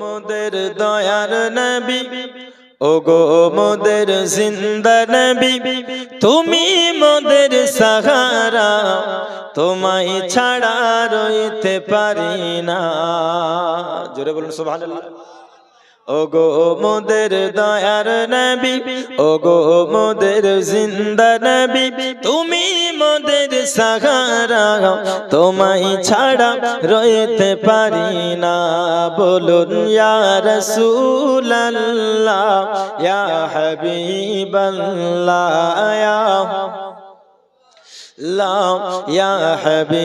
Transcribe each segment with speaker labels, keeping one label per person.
Speaker 1: মোদের দয়ার নবী ও গো মোদের জিন্দা নবী, তুমি মোদের সাহারা, তোমায় ছাড়া রইতে পারি না। জোরে বলুন, সুবহানাল্লাহ। ও গো মোদের দয়ার নবী ও গো মোদের জিন্দা নবী, তুমি মোদের সাহারা, তোমায় ছাড়া রইতে পারি না। বলুন, ইয়া রাসূলুল্লাহ, ইয়া হাবিবাল্লাহ লাও ইয়া হাবিবাল্লাহ,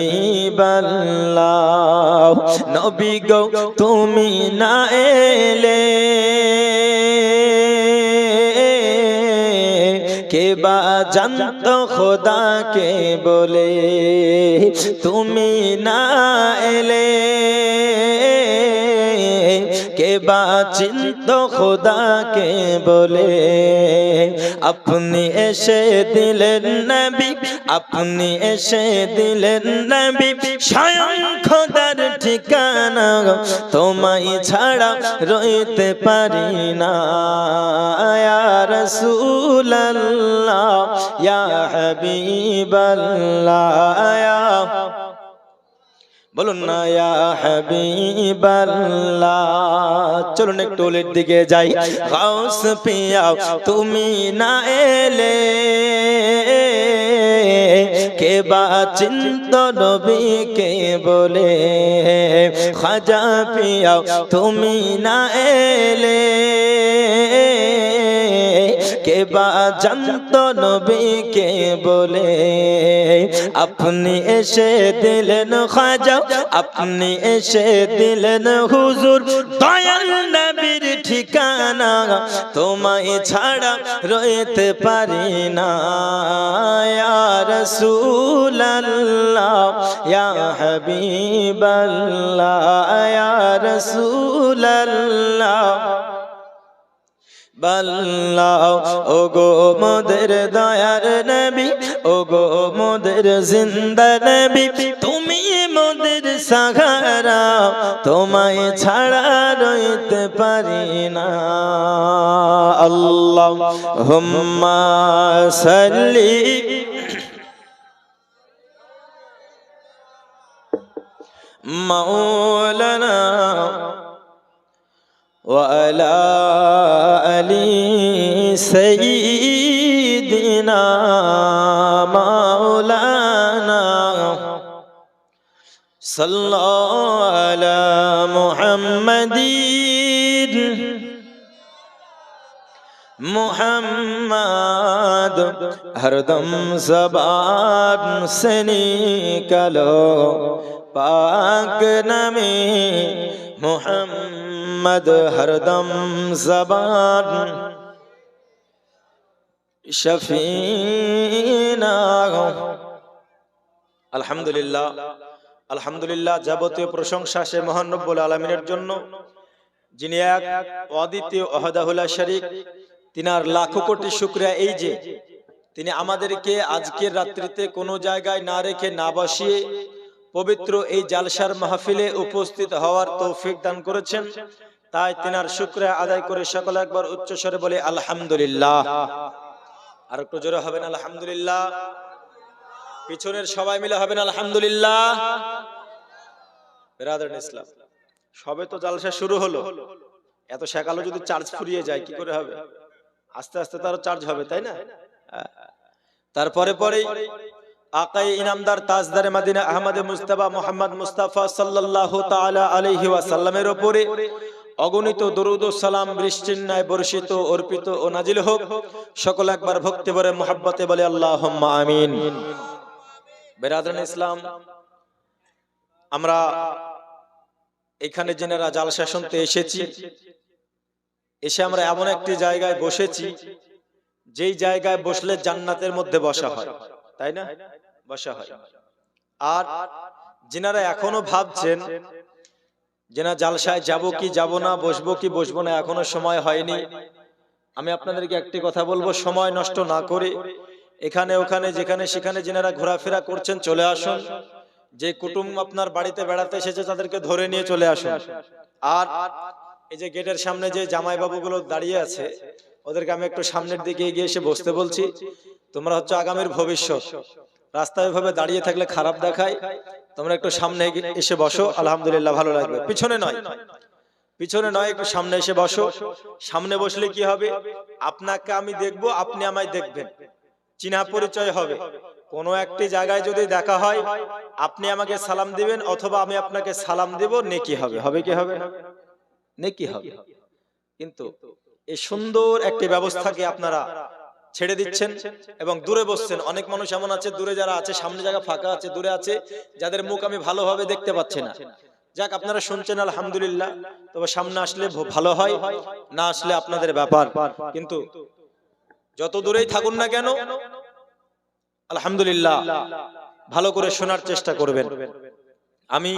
Speaker 1: নবী গো, তুমি না এলে কে বা জানত খোদাকে বলে, তুমি না এলে কে বা চিন্ত খোদাকে বলে? আপনি এসে দিলেন নবী, আপনি এসে দিলেন নবী। স্বয়ং খোদার ঠিকানা তোমায় ছাড়া রইতে পারি না। রাসূলুল্লাহ, ইয়া হাবিবাল্লাহ বলুন না, ইয়া চলুন একটু ওলের দিকে যাই। গাউস পিয়া, তুমি না এলে কে বা চিন্ত নবী কে বলে? খাজা পিয়া, তুমি না এলে বা জানত নবীকে বলে, আপনি এসে দিলেন খাজা, আপনি এসে দিলেন হুজুর, দয়াল নবীর ঠিকানা, তোমায় ছাড়া রইতে পারি না। রাসূলুল্লাহ, ইয়া হাবিবাল্লাহ, ইয়া বল্লাও ও গো মোদের দয়ার নবী ও গো মোদের জিন্দা নবী, তুমি মোদের সাহারা, তোমায় ছাড়া রইতে পারি না। আল্লাহ হুম্মা সাল্লি মাওলানা وعلى آل سيدنا مولانا صلى على محمد محمد. ہر دم سنيكالو باك نمي پاک نمی মোহাম্মদ হরদম زبان شفینا আলহামদুলিল্লাহ। আলহামদুলিল্লাহ যাবতীয় প্রশংসা সে মহানব্বুল আলমিনের জন্য, যিনি এক অদ্বিতীয় অহদাহুল্লাহ শরিক, তিনার লাখো কোটি শুক্রিয়া এই যে, তিনি আমাদেরকে আজকের রাত্রিতে কোনো জায়গায় না রেখে না বসিয়ে পবিত্র এই জালসার মাহফিলে উপস্থিত হওয়ার তৌফিক দান করেছেন। তাই তিনার শুক্রিয়া আদায় করে সকলে একবার উচ্চ স্বরে বলে, আলহামদুলিল্লাহ। আর একটু জোরে হবেন, আলহামদুলিল্লাহ। পিছনের সবাই মিলে হবেন, আলহামদুলিল্লাহ। ইসলাম, সবে তো জালসা শুরু হলো। এত সকালে যদি চার্জ ফুরিয়ে যায়, কি করে হবে? আস্তে আস্তে তারও চার্জ হবে, তাই না? তারপরে পরে আকাই ইনামদার তাজদারে মাদিনা আহমদ মুস্তাফা মোহাম্মদ মুস্তাফা সাল্লাল্লাহু তাআলা আলাইহি ওয়াসাল্লামের উপরে অগণিত দরুদ সালাম বৃষ্টির ন্যায় বর্ষিত, অর্পিত ও নাজিল হোক। সকল একবার ভক্তি ভরে মোহাব্বতে বলে আল্লাহুম্মা আমিন। বেরাদান ইসলাম, আমরা এখানে জেনেরা জালসা শুনতে এসেছি। এসে আমরা এমন একটি জায়গায় বসেছি, যেই জায়গায় বসলে জান্নাতের মধ্যে বসা হয়। তাই না? বসা হয়। আর যিনারা এখনও ভাবছেন যে না জালসায় যাব কি যাব না বসবো কি বসবো না এখনও সময় হয়নি। আমি আপনাদেরকে একটি কথা বলব সময় নষ্ট না করে এখানে ওখানে যেখানে সেখানে যেনারা ঘোরাফেরা করছেন চলে আসুন। যে কুটুম আপনার বাড়িতে বেড়াতে এসেছে তাদেরকে ধরে নিয়ে চলে আসুন। আর এই যে গেটের সামনে যে জামাই বাবুগুলো দাঁড়িয়ে আছে ওদেরকে আমি একটু সামনের দিকে এগিয়ে এসে বসতে বলছি। তোমরা হচ্ছে আগামীর ভবিষ্যৎ। রাস্তায় ভাবে দাঁড়িয়ে থাকলে খারাপ দেখায়। তোমরা একটু সামনে এসে বসো, আলহামদুলিল্লাহ ভালো লাগবে। পিছনে নয় পিছনে নয়, একটু সামনে এসে বসো। সামনে বসলে কি হবে? আপনাকে আমি দেখব, আপনি আমায় দেখবেন। চিনা পরিচয় হবে। কোনো একটি জায়গায় যদি দেখা হয়, আপনি আমাকে সালাম দিবেন অথবা আমি আপনাকে সালাম দেব, নেকি হবে। হবে কি হবে? নেকি হবে। কিন্তু এই সুন্দর একটি ব্যবস্থাকে আপনারা ছেড়ে দিচ্ছেন এবং দূরে বসছেন। অনেক মানুষ এমন আছে, দূরে যারা আছে, সামনে জায়গা ফাঁকা আছে, দূরে আছে, যাদের মুখ আমি ভালোভাবে দেখতে পাচ্ছি না। যাক, আপনারা শুনছেন, আলহামদুলিল্লাহ। তবে সামনে আসলে ভালো হয়, না আসলে আপনাদের ব্যাপার। কিন্তু যত দূরেই থাকুন না কেন, আলহামদুলিল্লাহ, ভালো করে শোনার চেষ্টা করবেন। আমি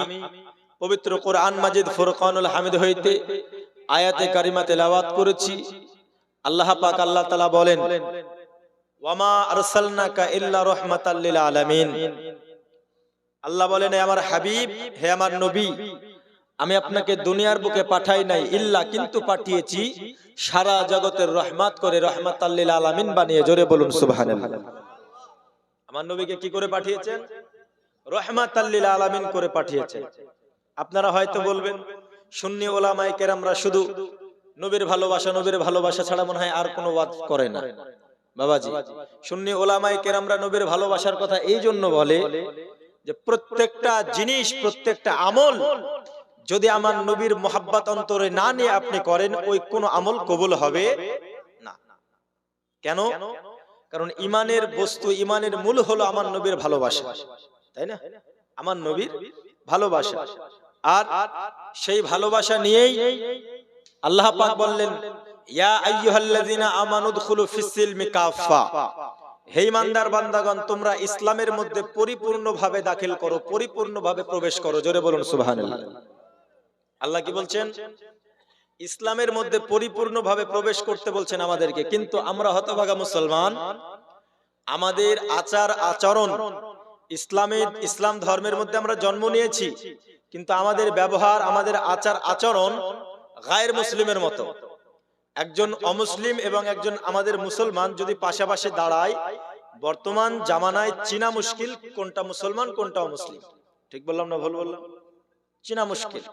Speaker 1: পবিত্র কোরআন মাজিদ ফুরকানুল হামিদ হইতে আয়াতে কারিমা তেলাওয়াত করেছি। আল্লাহ পাক আল্লাহ তাআলা বলেন, ওয়ামা আরসালনাকা ইল্লা রাহমাতাল লিল আলামিন। আল্লাহ বলেন, "হে আমার সারা জগতের রহমাত করে বানিয়ে, জোরে বলুন আমার নবীকে কি করে পাঠিয়েছেন? রহমাতাল লিল আলামিন করে পাঠিয়েছেন। আপনারা হয়তো বলবেন, সুন্নি ওলামায়ে কেরামরা শুধু নবীর ভালোবাসা নবীর ভালোবাসা ছাড়া মনে হয় আর কোনো ওয়াজ করে না। বাবাজি, সুন্নি ওলামাই কেরামরা নবীর ভালোবাসার কথা এই জন্য বলে যে প্রত্যেকটা জিনিস, প্রত্যেকটা আমল যদি আমার নবীর মোহাব্বত অন্তরে না নিয়ে আপনি করেন, ওই কোন আমল কবুল হবে না। কেন? কারণ ইমানের বস্তু, ইমানের মূল হলো আমার নবীর ভালোবাসা, তাই না? আমার নবীর ভালোবাসা। আর সেই ভালোবাসা নিয়েই আল্লাহ পাক বললেন ইয়া আইয়ুহাল্লাযিনা আমানু দুখুলু ফিস-সিলমি কাফা হে ইমানদার বান্দাগণ তোমরা ইসলামের মধ্যে পরিপূর্ণভাবে দাখিল করো পরিপূর্ণভাবে প্রবেশ করো জোরে বলুন সুবহানাল্লাহ। আল্লাহ কি বলছেন? ইসলামের মধ্যে পরিপূর্ণভাবে প্রবেশ করতে বলছেন আমাদেরকে। কিন্তু আমরা হতভাগা মুসলমান আমাদের আচার আচরণ ইসলামের ইসলাম ধর্মের মধ্যে আমরা জন্ম নিয়েছি। কিন্তু আমাদের ব্যবহার আমাদের আচার আচরণ গায়ের মুসলিমের মতো। একজন অমুসলিম এবং একজন আমাদের মুসলমান যদি পাশাপাশি দাঁড়ায়, বর্তমান জামানায় চিনা মুশকিল, কোনটা মুসলমান, কোনটা অমুসলিম? ঠিক বললাম না ভুল বললাম? চিনা মুশকিল।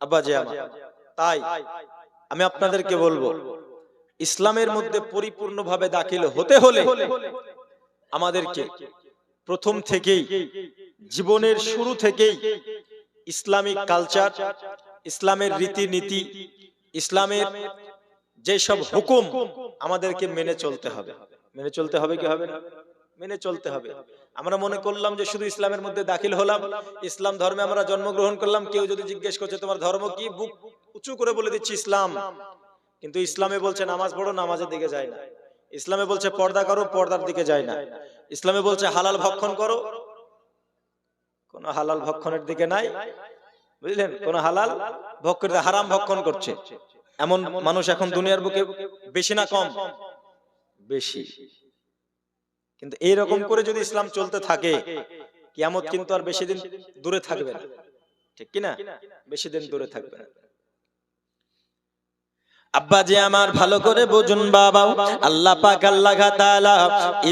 Speaker 1: আব্বাজি আমার তাই আমি আপনাদেরকে বলব, ইসলামের মধ্যে পরিপূর্ণভাবে দাখিল হতে হলে আমাদেরকে প্রথম থেকেই, জীবনের শুরু থেকেই ইসলামিক কালচার ইসলামের রীতিনীতি ইসলামের যেসব হুকুম আমাদেরকে মেনে চলতে হবে। মেনে চলতে হবে কি হবে না? মেনে চলতে হবে। আমরা মনে করলাম যে শুধু ইসলামের মধ্যে দাখিল হলাম। ইসলাম ধর্মে আমরা জন্মগ্রহণ করলাম। কেউ যদি জিজ্ঞেস করছে তোমার ধর্ম কি? বুক উঁচু করে বলে দিচ্ছি ইসলাম। কিন্তু ইসলামে বলছে নামাজ পড়ো নামাজের দিকে যায় না। ইসলামে বলছে পর্দা করো পর্দার দিকে যায় না। ইসলামে বলছে হালাল ভক্ষণ করো। কোন হালাল ভক্ষণের দিকে নাই। বুঝলেন? কোন হালাল ভক্ষণ হারাম ভক্ষণ করছে? এমন মানুষ এখন দুনিয়ার বুকে বেশি না কম? বেশি। কিন্তু এইরকম করে যদি ইসলাম চলতে থাকে, কিয়ামত কিন্তু আর বেশি দিন দূরে থাকবে না। ঠিক কিনা? বেশি দিন দূরে থাকবে না। আব্বা যে আমার ভালো করে বুঝুন বাবা আল্লাহ পাক, আল্লাহ তাআলা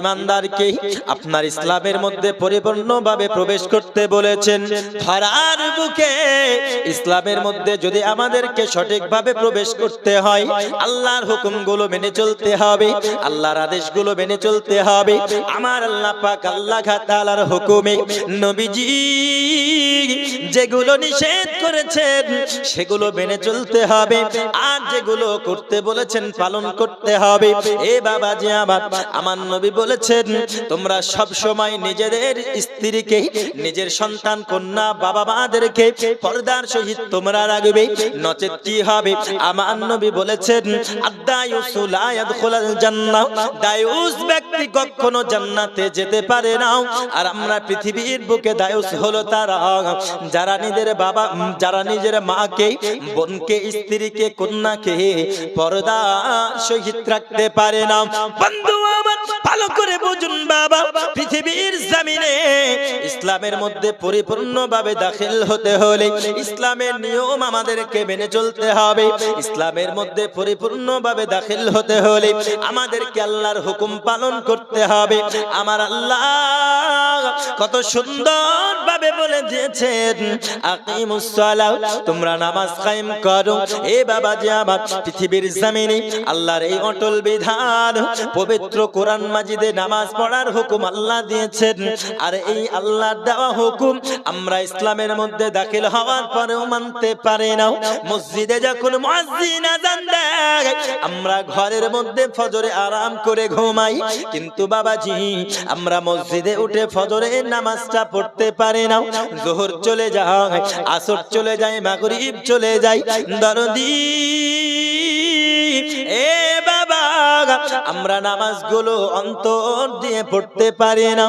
Speaker 1: ইমানদারকে আপনার ইসলামের মধ্যে পরিপূর্ণভাবে প্রবেশ করতে বলেছেন। ধরার বুকে ইসলামের মধ্যে যদি আমাদেরকে সঠিকভাবে প্রবেশ করতে হয়, আল্লাহর হুকুমগুলো মেনে চলতে হবে, আল্লাহর আদেশগুলো মেনে চলতে হবে। আমার আল্লাহ পাক, আল্লাহ তাআলার হুকুমে নবীজি যেগুলো নিষেধ করেছেন, সেগুলো মেনে চলতে হবে। আর যেগুলো করতে বলেছেন, পালন করতে হবে। এ বাবা যে আমার আমার নবী বলেছেন, তোমরা সব সময় নিজেদের স্ত্রীকে, নিজের সন্তান, কন্যা, বাবা মাদেরকে পর্দার সহিত তোমরা রাখবে, নচেত কি হবে? আমার নবী বলেছেন দায়ুস ব্যক্তি কখনো জান্নাতে যেতে পারে না। আর আমরা পৃথিবীর বুকে দায়ুস হলো তারা। যারা নিজের বাবা, যারা নিজের মাকে, বোনকে, স্ত্রীকে, কন্যাকে পর্দা সহিত রাখতে পারে না। বন্ধু আমার ভালো করে বুঝুন বাবা, পৃথিবীর জমিনে ইসলামের মধ্যে পরিপূর্ণভাবে দাখিল হতে হলে ইসলামের নিয়ম আমাদেরকে মেনে চলতে হবে। ইসলামের মধ্যে পরিপূর্ণভাবে দাখিল হতে হলে আমাদেরকে আল্লাহর হুকুম পালন করতে হবে। আমার আল্লাহ কত সুন্দর ভাবে বলে দিয়েছেন, আকিমুস সালাহ, তোমরা নামাজ কায়েম করো। এ বাবা যে আমার পৃথিবীর জমিনে আল্লাহর এই অটল বিধান পবিত্র কোরআন মাজিদে নামাজ পড়ার হুকুম আল্লাহ দিয়েছেন। আর এই আল্লাহর দেওয়া হুকুম আমরা ইসলামের মধ্যে দাখিল হওয়ার পরেও মানতে পারি না। মসজিদে যখন মুয়াজ্জিন আযান দেয়, আমরা ঘরের মধ্যে ফজরে আরাম করে ঘুমাই। কিন্তু বাবাজি, আমরা মসজিদে উঠে ফজরের নামাজটা পড়তে পারি না। জোহর চলে যায়, আসর চলে যায়, মাগরিব চলে যায়। দরদি, এ আমরা নামাজগুলো অন্তর দিয়ে পড়তে পারি না।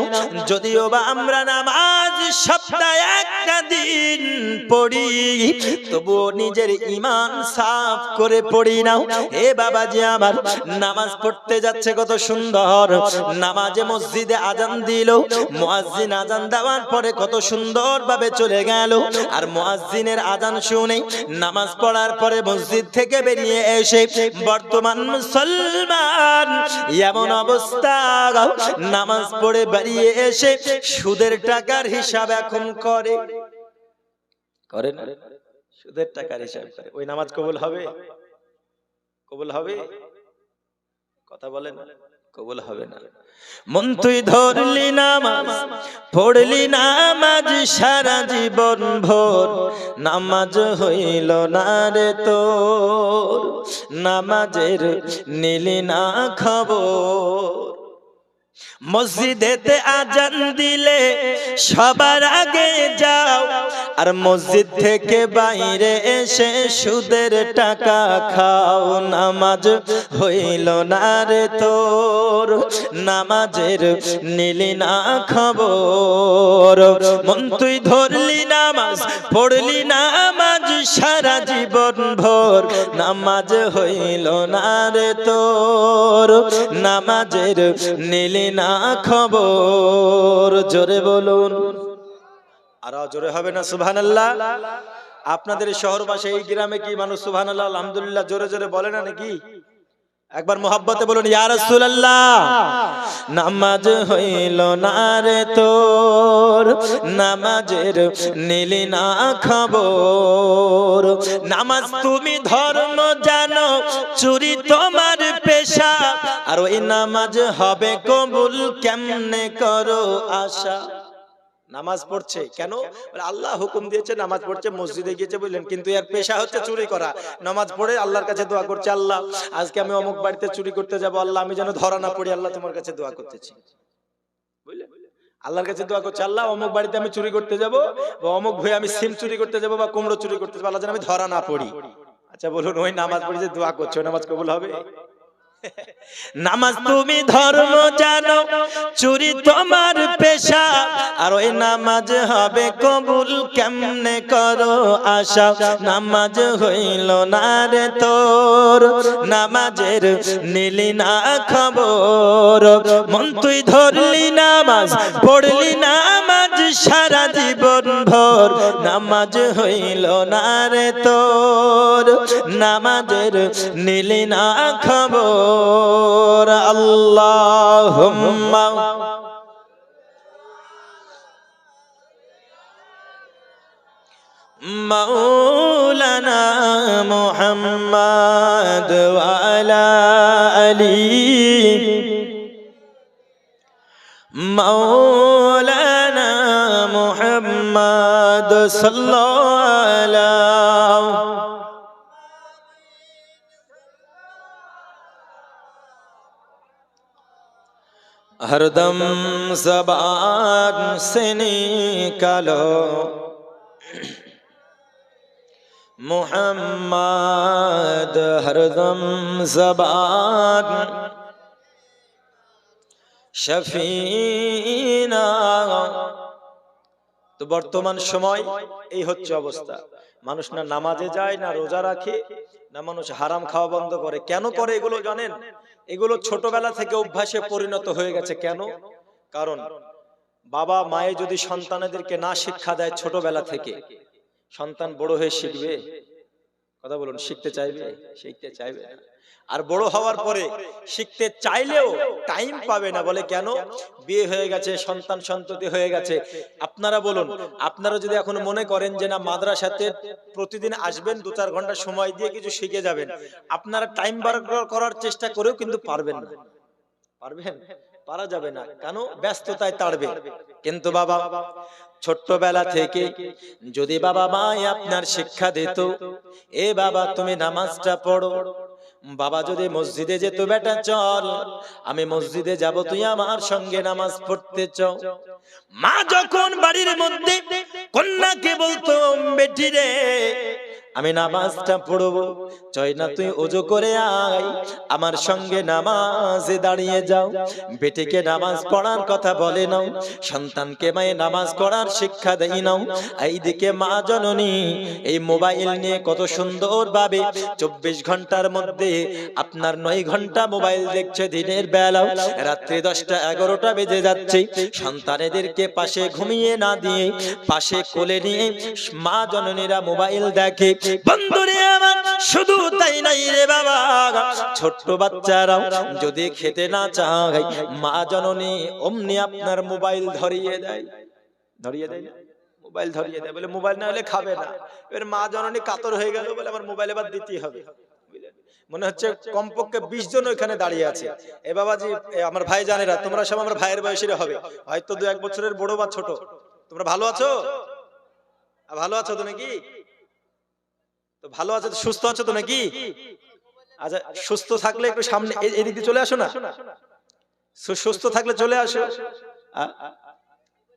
Speaker 1: যদিও বা আমরা নামাজ সপ্তাহে একটা দিন পড়ি, তবুও নিজের ইমান সাফ করে পড়ি না। এ বাবা যে আমার, নামাজ পড়তে যাচ্ছে কত সুন্দর। নামাজে মসজিদে আজান দিল, মুয়াজ্জিন আজান দেওয়ার পরে কত সুন্দর ভাবে চলে গেল। আর মুয়াজ্জিনের আজান শুনে নামাজ পড়ার পরে মসজিদ থেকে বেরিয়ে এসে বর্তমান মুসলমান এমন অবস্থা নামাজ পড়ে বাড়িয়ে এসে সুদের টাকার হিসাব এখন করে। করে। না? সুদের টাকার হিসাব করে। ওই নামাজ কবুল হবে? কবুল হবে? কথা বলেন কবুল হবে না। মন তুই ধরলি নামাজ পড়লি নামাজ সারা জীবন ভোর। নামাজ হইল না রে তোর। নামাজের নিলি না খবর। মসজিদেতে আজান দিলে সবার আগে যাও, আর মসজিদ থেকে বাইরে এসে সুদের টাকা খাও। নামাজ হইল না রে তোর, নামাজের নিলি না খবর। মন তুই ধরলি নামাজ, পড়লি নামাজ সারা জীবন ভোর। নামাজ হইল না রে তোর, নামাজের নিলি না খবর, জোরে বলুন। আর জোরে হবে না সুবহান আপনাদের শহর পাশে এই গ্রামে কি মানুষ সুবহান আল্লাহ আলহামদুলিল্লাহ, জোরে জোরে বলে না নাকি? একবার মোহাব্বতে বলুন নামাজ হইল না রে তোর, নামাজের নিলি না খবর। নামাজ তুমি ধর্ম জানো, চুরি তোমার পেশা আর ওই নামাজ হবে কবুল কেমনে করো আশা? নামাজ পড়ছে কেন? আল্লাহ হুকুম দিয়েছে, নামাজ পড়ছে, মসজিদে গিয়েছে বুঝলেন কিন্তু এর পেশা হচ্ছে চুরি করা। নামাজ পড়ে আল্লাহর কাছে দোয়া করছে, আল্লাহ, আজকে আমি অমুক বাড়িতে চুরি করতে যাব, আল্লাহ, আমি যেন ধরা না পড়ি, আল্লাহ তোমার কাছে দোয়া করতেছি। বুঝলেন আল্লাহর কাছে দোয়া করছে, আল্লাহ, অমুক বাড়িতে আমি চুরি করতে যাব বা অমুক ভয়ে আমি সিম চুরি করতে যাব বা কুমড়ো চুরি করতে যাব, আল্লাহ যেন আমি ধরা না পড়ি। আচ্ছা বলুন, ওই নামাজ পড়ে যে দোয়া করছে নামাজ কবুল হবে? নামাজ তুমি ধর্ম জানো চুরি তোমার পেশা। আর ওই নামাজ হবে কবুল কেমনে করো আশা? নামাজ হইল না রে তোর নামাজের নিলি না খবর। মন তুই ধরলি নামাজ পড়লি নামাজ সারা জীবন ভোর। নামাজ হইল না রে তোর। নামাজের নীলি না খবর। আল্লাহ মৌলানা মোহাম্মদ আলা আলী। মৌ صلى على ہر دم زبان سے نکالو محمد ہر دم زبان شفینا তো বর্তমান সময় এই হচ্ছে অবস্থা। মানুষ না নামাজে যায়, না রোজা রাখে, না মানুষ হারাম খাওয়া বন্ধ করে। কেন করে এগুলো জানেন? এগুলো ছোটবেলা থেকে অভ্যাসে পরিণত হয়ে গেছে। কেন? কারণ বাবা মায়ে যদি সন্তানেদেরকে না শিক্ষা দেয় ছোটবেলা থেকে, সন্তান বড় হয়ে শিখবে? কথা বলুন, শিখতে চাইবে? শিখতে চাইবে না। আর বড় হওয়ার পরে শিখতে চাইলেও টাইম পাবে না। বলে কেন? বিয়ে হয়ে গেছে, সন্তান সন্ততি হয়ে গেছে। আপনারা বলুন, আপনারা যদি এখন মনে করেন যে না, মাদ্রাসাতে প্রতিদিন আসবেন দু চার ঘণ্টা সময় দিয়ে কিছু শিখে যাবেন, আপনারা টাইম বার করার চেষ্টা করেও কিন্তু পারবেন না। পারবেন? পারা যাবে না। কেন? ব্যস্ততায় তাড়বে। কিন্তু বাবা, ছোট্টবেলা থেকে যদি বাবা মাই আপনার শিক্ষা দিত, এ বাবা তুমি নামাজটা পড়ো বাবা যদি মসজিদে যেত, বেটা চল, আমি মসজিদে যাব, তুই আমার সঙ্গে নামাজ পড়তে চাও। মা যখন বাড়ির মধ্যে কন্যাকে বলতো, বেটি রে আমি নামাজটা পড়ব। চয় না তুই ওজো করে আয়। আমার সঙ্গে নামাজে দাঁড়িয়ে যাও। বেটিকে নামাজ পড়ার কথা বলে নাও। সন্তানকে মায়ে নামাজ পড়ার শিক্ষা দেই নাও। এইদিকে মা জননী, এই মোবাইল নিয়ে কত সুন্দর ভাবে চব্বিশ ঘণ্টার মধ্যে আপনার নয় ঘণ্টা মোবাইল দেখছে দিনের বেলাও রাত্রি দশটা এগারোটা বেজে যাচ্ছে। সন্তানেদেরকে পাশে ঘুমিয়ে না দিয়ে, পাশে কোলে নিয়ে মা জননীরা মোবাইল দেখে। বন্ধুরে আমার, শুধু তাই নাই রে বাবা। ছোট্ট বাচ্চারাও যদি খেতে না চায়, মা জননী অমনি আপনার মোবাইল ধরিয়ে দেয়। ধরিয়ে দেয় না? মোবাইল ধরিয়ে দেয়। বলে, মোবাইল না হলে খাবে না। এবার মা জননী কাতর হয়ে গেল, বলে, আমার মোবাইল এবার দিতেই হবে। মনে হচ্ছে কমপক্ষে বিশ জন ওইখানে দাঁড়িয়ে আছে। এ বাবাজি আমার ভাই জানেরা তোমরা সব আমার ভাইয়ের বয়সের হবে। হয়তো দু এক বছরের বড় বা ছোট। তোমরা ভালো আছো? ভালো আছো তো নাকি? তো ভালো আছো সুস্থ আছো তো নাকি? আচ্ছা সুস্থ থাকলে একটু সামনে এদিক দিয়ে চলে আসো না? সুস্থ থাকলে চলে আসো।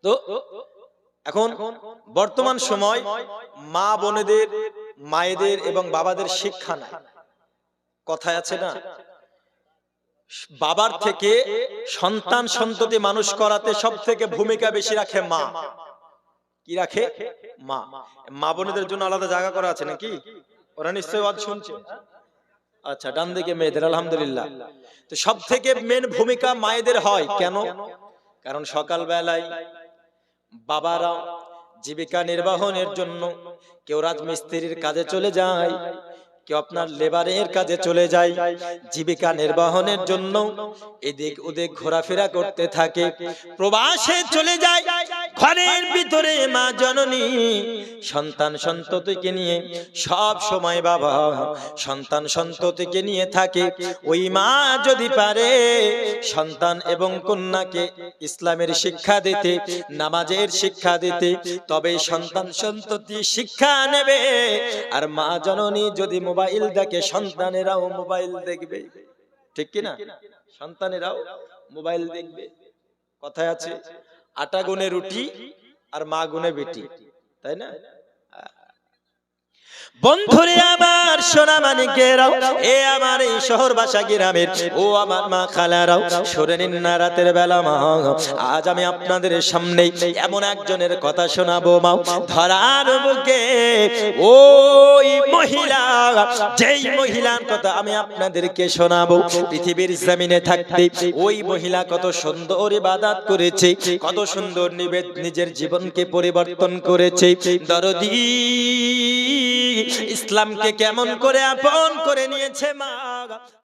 Speaker 1: তো এখন বর্তমান সময় মা বোনেদের মায়েদের এবং বাবাদের শিক্ষা নাই। কথায় আছে না? বাবার থেকে সন্তান সন্ততি মানুষ করাতে সব থেকে ভূমিকা বেশি রাখে মা। কি রাখে? মা। মা বোনেদের জন্য আলাদা জায়গা করা আছে নাকি? ওরা নিশ্চয়ই ওয়াজ শুনছে। আচ্ছা ডান দিকে মেয়েদের, আলহামদুলিল্লাহ। তো সব থেকে মেন ভূমিকা মায়েদের হয় কেন? কারণ সকাল বেলায় বাবারা জীবিকা নির্বাহনের জন্য কেউ রাজমিস্ত্রির কাজে চলে যায় কেউ আপনার লেবারের কাজে চলে যায়, জীবিকা নির্বাহনের জন্য এদিক ওদিক ঘোরাফেরা করতে থাকে, প্রবাসে চলে যায়, ঘরের ভিতরে মা জননী, সন্তান সন্ততিকে নিয়ে সব সময় বাবা, সন্তান সন্ততিকে নিয়ে থাকে, ওই মা যদি পারে সন্তান এবং কন্যাকে ইসলামের শিক্ষা দিতে, নামাজের শিক্ষা দিতে, তবে সন্তান সন্ততি শিক্ষা নেবে, আর মা জননী যদি মোবাইল দেখে সন্তানেরাও মোবাইল দেখবে। ঠিক কিনা? সন্তানেরাও মোবাইল দেখবে। কথায় আছে, আটা গুনে রুটি আর মা গুনে বেটি। তাই না? বন্ধুরে আমার, সোনা মানিকেরাও এ আমার এই শহর বাসা গ্রামের, ও আমার মা খালারাও সরে নিন না রাতের বেলা মা। আজ আমি আপনাদের সামনে এমন একজনের কথা শোনাবো মা। ধরার বুকে ওই মহিলা, যেই মহিলার কথা আমি আপনাদেরকে শোনাবো। পৃথিবীর জমিনে থাকতে ওই মহিলা কত সুন্দর ইবাদত করেছে, কত সুন্দর নিবেদ নিজের জীবনকে পরিবর্তন করেছে। দরদি ইসলামকে কেমন করে আপন করে নিয়েছে মা